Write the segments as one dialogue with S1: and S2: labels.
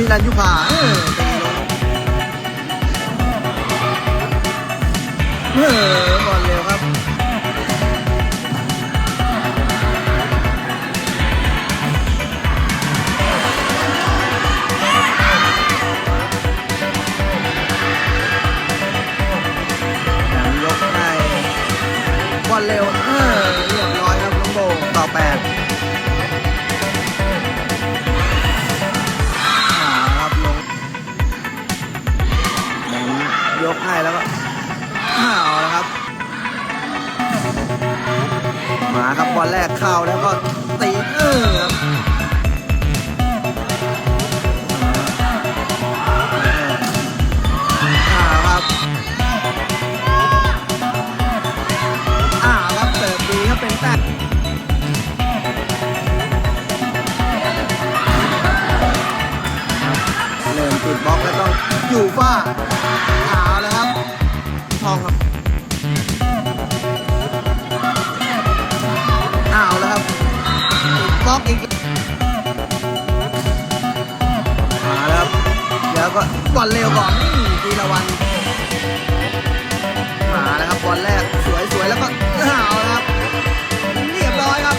S1: ีนันยุพาเออเออบอลเร็ว อลแรกเข้าแล้วก็ตีเออครับอ่าครับอ่ารับเสิร์ฟดีครับเป็นแต้มเริ่มติดบล็อกแล้วต้องอยู่ฝ้า แล้วก็บอลเร็วก่อนทีละวันมาแล้วครับบอลแรกสวยสวยแล้วก็เอาวครับเรียบร้อยครับ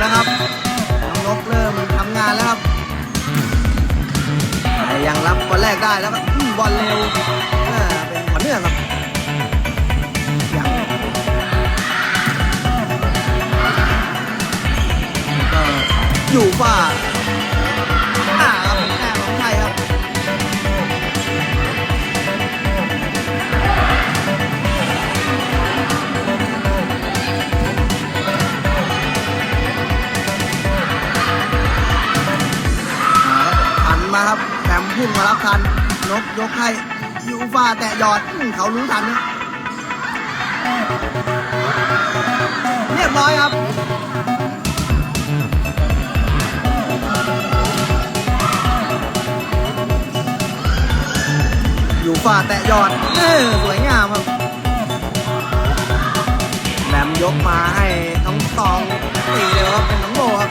S1: แล้วครับน้องนกเริ่มทำงานแล้วยังรับบอลแรกได้แล้วก็อืมบอลเร็ว เนื่องครับยังก็อยู่ฝ่าอ่าครับแต้มของไทยครับหันมาครับแหลมพุ่งมารับทันนกยกให้ ยูฟ่าแต่หยอดเขารู้ทันนะเรียบร้อยครับอยู่ฝ่าแตะยอดเออสวยงามครับแหลมยกมาให้น้องตองตีเร็วครับเป็นน้องโบครับ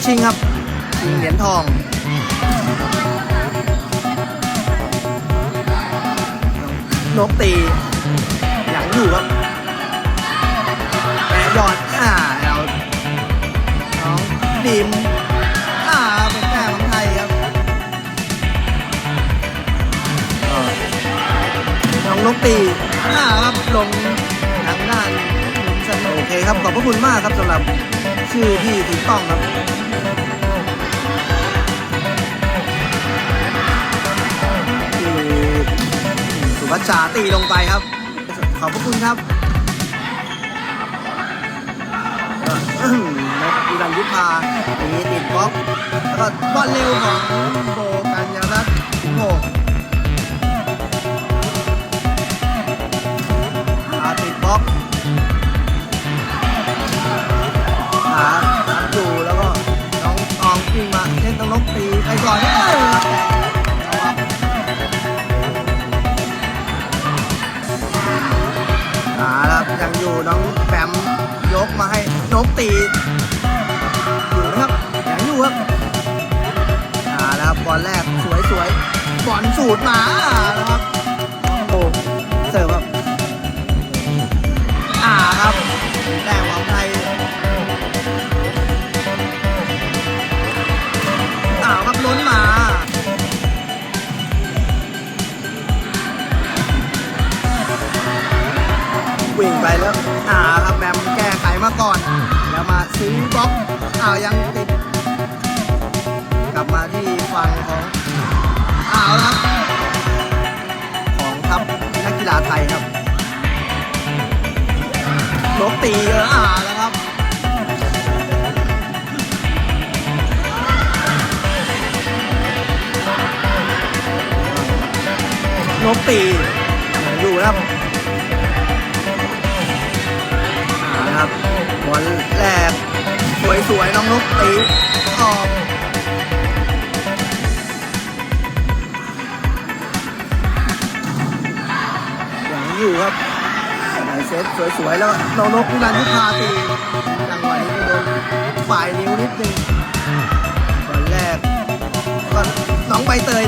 S1: ช์ชิงครับชิงเหรียญทองนกตีอย่างอยู่ครับแต่หยอดอ่าเราน้องดิมอ่าเป็นแต้มของไทยครับน้องนกตีอ่าครับลงทางด้านมุมสนโอเคครับขอบพระคุณมากครับสำหรับ ชื่อที่ถูกต้องครับคือสุวัชชาตีลงไปครับ ขอบพระคุณครับก็นกอีรันยุพาอย่างนี้ติดบล็อกแล้วก็บอลเร็วของโบกัญญารัตโง่ขติดบล็อก กตีอยู่นะครับยังอยู่ครับอ่าแล้วครับบอลแรกสวยสวยบอลสูตรมาแล้วครับโอ้เสิร์ฟครับอ่าครับแต้มของไทยอ่าครับล้นมาวิ่งไปแล้วอ่าครับแบมแก้ไขมาก่อน ถึงบล็อกอ้าวยังติด กลับมาที่ฟังของอ้าวครับ ของทัพนักกีฬาไทยครับลบตีเอออ่าแล้วครับนกตีอยู่ครับนะครับบอลแรบ สวยๆน้องนกตีออกยังอยู่ครับไหนเซตสวยๆแล้วน้องนกนิรันดร์ยุพาตีจังหวะนี้ไปโดนปลายนิ้วนิดนึงบอลแรกก็น้องใบเตย